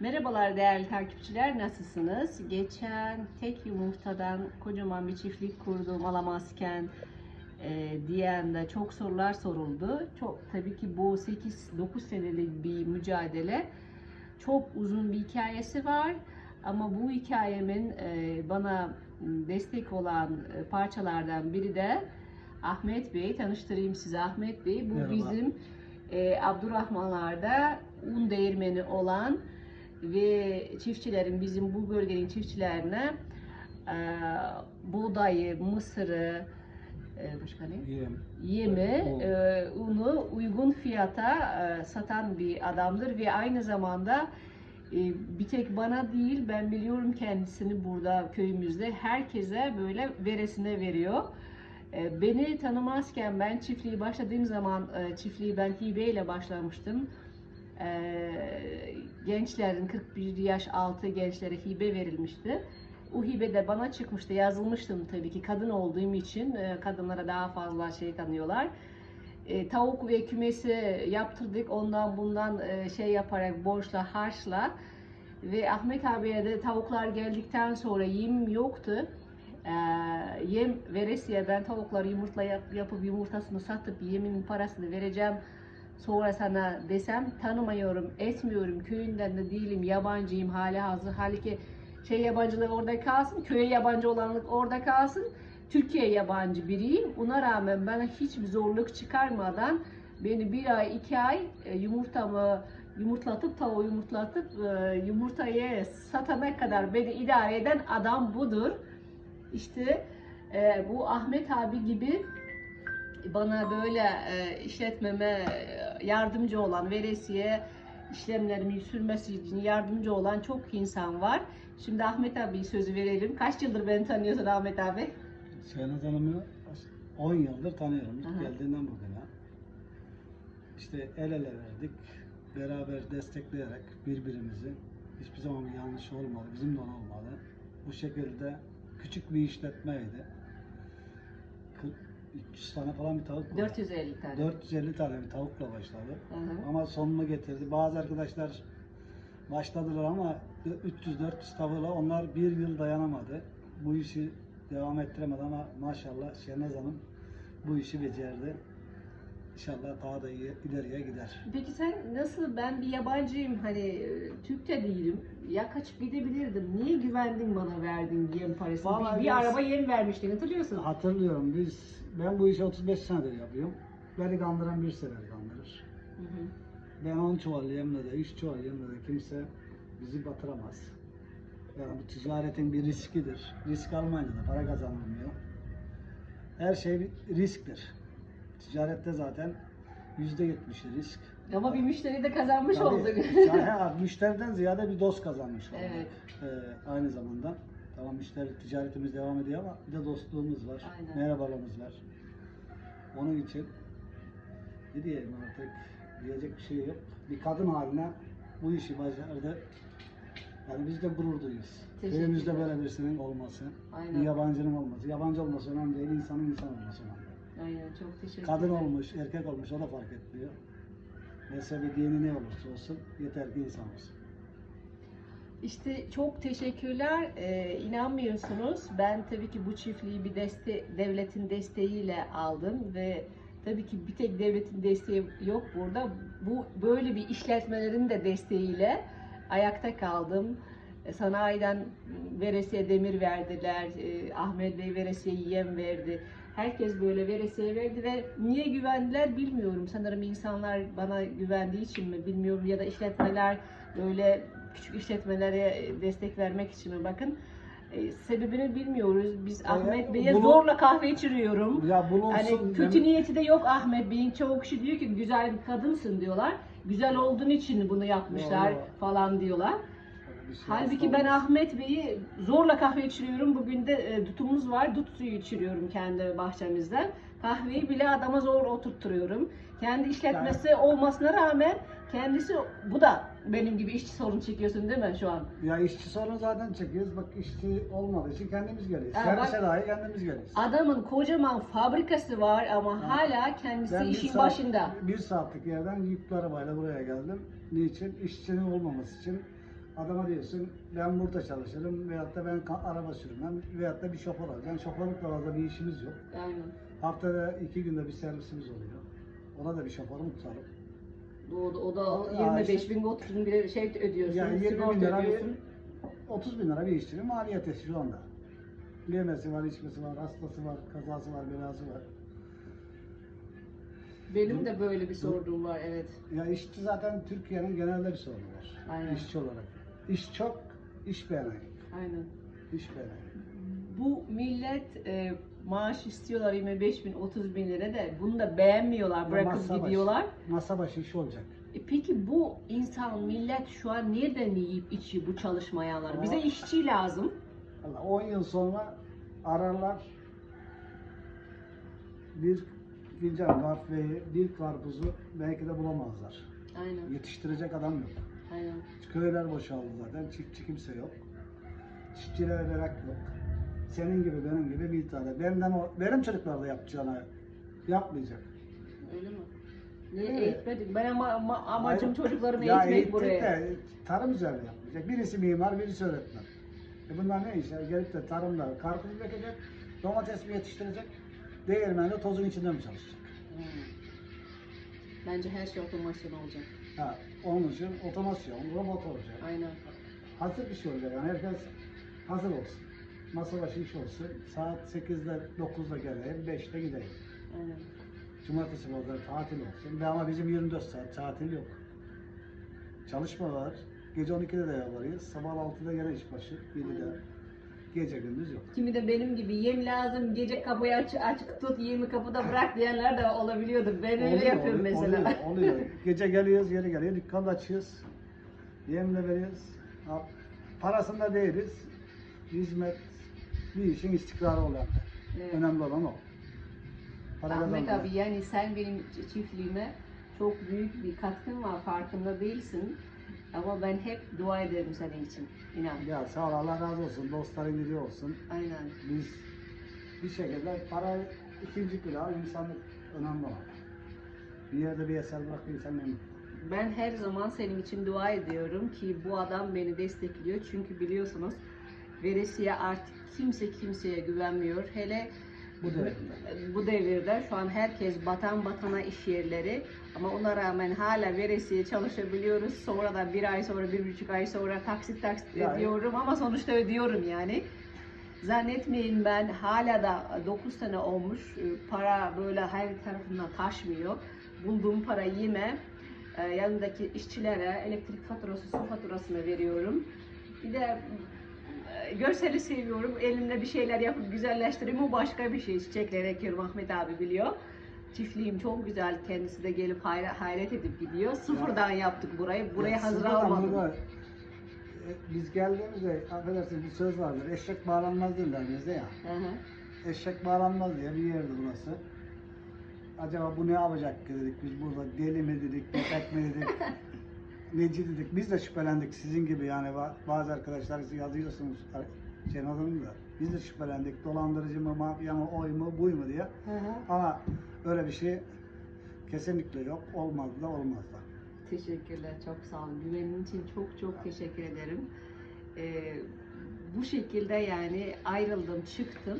Merhabalar değerli takipçiler, nasılsınız? Geçen tek yumurtadan kocaman bir çiftlik kurdum alamazken e, diyen de çok sorular soruldu. Çok tabii ki bu 8-9 senelik bir mücadele. Çok uzun bir hikayesi var. Ama bu hikayemin e, bana destek olan e, parçalardan biri de Ahmet Bey. Tanıştırayım size Ahmet Bey. Bu Merhaba. bizim e, Abdurrahmanlar'da un değirmeni olan ve çiftçilerin bizim bu bölgenin çiftçilerine e, buğdayı, mısırı, e, başka ne? Yem. Yemi, e, unu uygun fiyata e, satan bir adamdır ve aynı zamanda e, bir tek bana değil ben biliyorum kendisini burada köyümüzde herkese böyle veresine veriyor. E, Beni tanımazken ben çiftliği başladığım zaman e, çiftliği ben hibeyle başlamıştım. Gençlerin 41 yaş altı gençlere hibe verilmişti. O hibe de bana çıkmıştı. Yazılmıştım tabii ki kadın olduğum için e, kadınlara daha fazla şey tanıyorlar. E, tavuk ve kümesi yaptırdık. Ondan bundan e, şey yaparak borçla harçla ve Ahmet abiye de tavuklar geldikten sonra yem yoktu. E, yem veresiye ben tavukları yumurtla yap- yapıp yumurtasını satıp yemin parasını vereceğim sonra sana desem tanımıyorum, etmiyorum, köyünden de değilim, yabancıyım hali hazır. Halbuki şey yabancılığı orada kalsın, köye yabancı olanlık orada kalsın. Türkiye yabancı biriyim. Ona rağmen bana hiçbir zorluk çıkarmadan beni bir ay, iki ay e, yumurtamı yumurtlatıp tavuğu yumurtlatıp e, yumurtayı satana kadar beni idare eden adam budur. İşte e, bu Ahmet abi gibi bana böyle işletmeme yardımcı olan, veresiye işlemlerimi sürmesi için yardımcı olan çok insan var. Şimdi Ahmet abi sözü verelim. Kaç yıldır beni tanıyorsun Ahmet abi? Şehnaz Hanım'ı 10 yıldır tanıyorum. İlk Aha. geldiğinden bugüne. İşte el ele verdik. Beraber destekleyerek birbirimizi hiçbir zaman yanlış olmadı. Bizim de olmadı. Bu şekilde küçük bir işletmeydi. 40 300 tane falan bir tavuk var. 450 tane. 450 tane bir tavukla başladı. Hı hı. Ama sonunu getirdi. Bazı arkadaşlar başladılar ama 300-400 tavırla onlar bir yıl dayanamadı. Bu işi devam ettiremedi ama maşallah Şenaz Hanım bu işi becerdi. İnşallah daha da iyi, ileriye gider. Peki sen nasıl ben bir yabancıyım hani Türk de değilim ya kaçıp gidebilirdim niye güvendin bana verdin yem parasını Vallahi bir, bir biz- araba yem vermiştin hatırlıyorsun Hatırlıyorum biz, ben bu işi 35 senedir yapıyorum. Beni kandıran bir sefer kandırır. Hı hı. Ben 10 çuval yemle de 3 çuval yemle de kimse bizi batıramaz. Yani bu ticaretin bir riskidir. Risk almayınca da para kazanılmıyor. Her şey bir risktir. Ticarette zaten %70'i risk. ama bir müşteri de kazanmış Tabii, olduk yani müşteriden ziyade bir dost kazanmış olduk. Evet. Ee, aynı zamanda. Tamam müşteri ticaretimiz devam ediyor ama bir de dostluğumuz var. Aynen. Merhabalığımız var. Onun için ne diyeyim artık diyecek bir şey yok. Bir kadın haline bu işi başardı. Yani biz de gurur duyuyoruz. Köyümüzde böyle birisinin olması, Aynen. bir yabancının olması. Yabancı olması önemli değil, insanın insan olması önemli. Aynen çok teşekkür Kadın olmuş, erkek olmuş o da fark etmiyor. Mezhebi, dini ne olursa olsun yeter ki insan olsun. İşte çok teşekkürler. Ee, inanmıyorsunuz. Ben tabii ki bu çiftliği bir deste devletin desteğiyle aldım ve tabii ki bir tek devletin desteği yok burada. Bu böyle bir işletmelerin de desteğiyle ayakta kaldım. E, Sanayiden veresiye demir verdiler. E, Ahmet Bey veresiye yem verdi. Herkes böyle veresiye verdi ve niye güvendiler bilmiyorum. Sanırım insanlar bana güvendiği için mi bilmiyorum ya da işletmeler böyle küçük işletmelere destek vermek için mi bakın. E, sebebini bilmiyoruz. Biz Ahmet Bey'e bunu- zorla kahve içiriyorum. Ya bulunsun. Hani kötü niyeti de yok Ahmet Bey'in. Çoğu kişi diyor ki güzel bir kadınsın diyorlar. Güzel olduğun için bunu yapmışlar yok. falan diyorlar. Bir şey Halbuki ben olmaz. Ahmet Bey'i zorla kahve içiriyorum. Bugün de e, dutumuz var. Dut suyu içiriyorum kendi bahçemizden. Kahveyi bile adama zor oturtturuyorum. Kendi işletmesi olmasına rağmen kendisi bu da benim gibi işçi sorun çekiyorsun değil mi şu an? Ya işçi sorunu zaten çekiyoruz. Bak işçi olmadığı için kendimiz geliyoruz. Ha, Servise bak- dahi kendimiz geliyoruz. Adamın kocaman fabrikası var ama Ha. hala kendisi Ben bir işin saat- başında. Bir saatlik yerden yüklü arabayla buraya geldim. Niçin? İşçinin olmaması için. Adama diyorsun ben burada çalışırım veyahut da ben ka- araba sürmem veyahut da bir şoför alacağım. Şoförlükle fazla bir işimiz yok. Aynen. Haftada iki günde bir servisimiz oluyor. Ona da bir şoförüm tutarım. O, da- o da Ya 25 işte- bin 30 bin bir şey ödüyorsun. Yani 20 bin lira bir, ödüyorsun. 30 bin lira bir işçinin maliyeti şu anda. Yemesi var, içmesi var, hastası var, kazası var, belası var. Benim de böyle bir sorduğum var evet. Ya işçi zaten Türkiye'nin genelde bir sorunu var. Aynen. İşçi olarak. İş çok, iş beğeneyi. Aynen. İş beğeneyi. Bu millet e, maaş istiyorlar 25 bin 30 bin lira da bunu da beğenmiyorlar bırakıp Masa başı- gidiyorlar. Masa başı iş olacak. E peki bu insan millet şu an nereden yiyip içiyor bu çalışmayanlar? Bize Ama- işçi lazım. Valla 10 yıl sonra ararlar bir fincan kahveyi, bir karpuzu belki de bulamazlar. Aynen. Yetiştirecek adam yok. Aynen. Köyler boşaldı zaten, çiftçi kimse yok. Çiftçilere merak yok. Senin gibi, benim gibi bir tane. Benden o, benim çocuklar da yapacağını yapmayacak. Öyle mi? Niye Evet. eğitmedik? Ben ama, ama amacım Hayır. çocuklarımı Ya eğitmek eğittik buraya. de tarım üzerine yapmayacak. Birisi mimar, birisi öğretmen. E bunlar ne işler? Gelip de tarımda karpuz ekecek, domates mi yetiştirecek, değirmende tozun içinde mi çalışacak? Hmm. Bence her şey otomasyon olacak. Ha, onun için otomasyon, robot olacak. Aynen. Hazır bir şey olacak yani herkes hazır olsun. Masa başı iş olsun. Saat 8'de 9'da geleyim, 5'te gideyim. Aynen. Cumartesi pazar tatil olsun. Ve ama bizim 24 saat tatil yok. Çalışma var. Gece 12'de de yaparız. Sabah 6'da gene iş başı. 7'de. Aynen. Gece gündüz yok. Kimi de benim gibi yem lazım, gece kapıyı aç, açık tut, yemi kapıda bırak diyenler de olabiliyordu. Ben öyle Oluyor, yapıyorum oluyor, mesela. Oluyor, oluyor. Gece geliyoruz, yeri geliyor. Dükkanı açıyoruz. Yemle veriyoruz. Parasında değiliz. Hizmet, bir işin istikrarı olan. Evet. Önemli olan o. Para Ahmet kazanmak. abi yani sen benim çiftliğime çok büyük bir katkın var farkında değilsin. Ama ben hep dua ederim senin için. İnan. Ya sağ ol Allah razı olsun. Dostların gidiyor olsun. Aynen. Biz bir şekilde para ikinci plan insanlık önemli olan. Bir yerde bir eser bırakıyorsan ne mutlu. Ben her zaman senin için dua ediyorum ki bu adam beni destekliyor. Çünkü biliyorsunuz veresiye artık kimse kimseye güvenmiyor. Hele Bu devirde. bu devirde şu an herkes batan batana iş yerleri ama ona rağmen hala veresiye çalışabiliyoruz. Sonra da bir ay sonra, bir buçuk ay sonra taksit taksit Ya, ödüyorum ama sonuçta ödüyorum yani. Zannetmeyin ben hala da 9 sene olmuş e, para böyle her tarafından taşmıyor. Bulduğum para yeme e, yanındaki işçilere elektrik faturası, su faturasını veriyorum. Bir de görseli seviyorum. Elimle bir şeyler yapıp güzelleştireyim. O başka bir şey. Çiçekler ekiyorum Ahmet abi biliyor. Çiftliğim çok güzel. Kendisi de gelip hayret, hayret edip gidiyor. Sıfırdan yaptık burayı. Buraya Ya hazır almadım. burada, e, Biz geldiğimizde affedersiniz bir söz vardır. Eşek bağlanmaz derler bizde ya. Hı hı. Eşek bağlanmaz diye bir yerdi burası. Acaba bu ne yapacak dedik biz burada deli mi dedik, köpek mi dedik, neci dedik. Biz de şüphelendik sizin gibi yani ba- bazı arkadaşlar yazıyorsunuz adını da. Biz de şüphelendik dolandırıcı mı, mafya mı, oy mu, buy mu diye. Hı hı. Ama öyle bir şey kesinlikle yok. Olmaz da olmaz da. Teşekkürler, çok sağ olun. Güvenin için çok çok teşekkür ederim. Ee, bu şekilde yani ayrıldım, çıktım.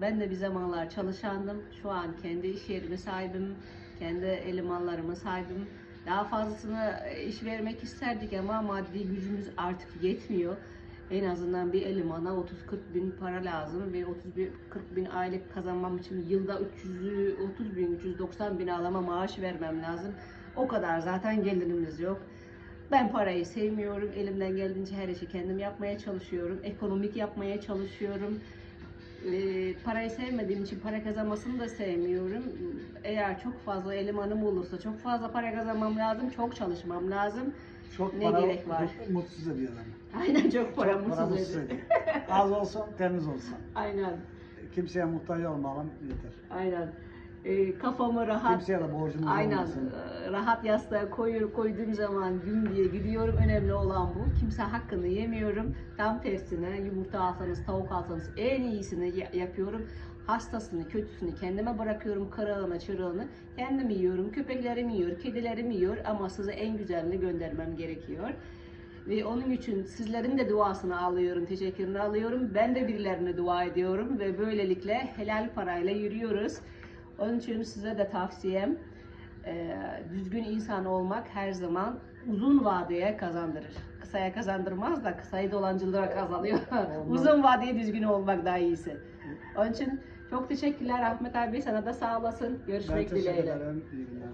Ben de bir zamanlar çalışandım. Şu an kendi iş yerime sahibim, kendi elemanlarıma sahibim. Daha fazlasını e, iş vermek isterdik ama maddi gücümüz artık yetmiyor. En azından bir elemana 30-40 bin para lazım ve 30 40 bin aylık kazanmam için yılda 330 bin, 390 bin alama maaş vermem lazım. O kadar zaten gelirimiz yok. Ben parayı sevmiyorum. Elimden geldiğince her işi kendim yapmaya çalışıyorum. Ekonomik yapmaya çalışıyorum. Ee, parayı sevmediğim için para kazanmasını da sevmiyorum. Eğer çok fazla elemanım olursa çok fazla para kazanmam lazım. Çok çalışmam lazım. Çok Ne para gerek var? mut- mutsuz ediyor adamı. Aynen çok para Çok para mutsuz mutsuz ediyor. Az olsun, temiz olsun. Aynen. Kimseye muhtaç olmayalım yeter. Aynen. Ee, kafamı rahat Kimseye de borcumuz Aynen olmasın. e, rahat yastığa koyuyor, koyduğum zaman gün diye gidiyorum. Önemli olan bu. Kimse hakkını yemiyorum. Tam tersine yumurta alsanız, tavuk alsanız en iyisini ya- yapıyorum. Hastasını, kötüsünü kendime bırakıyorum. Kırığını, çırığını kendim yiyorum. Köpeklerim yiyor, kedilerim yiyor ama size en güzelini göndermem gerekiyor. Ve onun için sizlerin de duasını alıyorum, teşekkürünü alıyorum. Ben de birilerine dua ediyorum ve böylelikle helal parayla yürüyoruz. Onun için size de tavsiyem e, düzgün insan olmak her zaman uzun vadeye kazandırır. Kısaya kazandırmaz da kısayı dolancılığa kazanıyor. uzun vadeye düzgün olmak daha iyisi. Onun için çok teşekkürler Ahmet abi sana da sağ olasın. Görüşmek dileğiyle. İyi günler.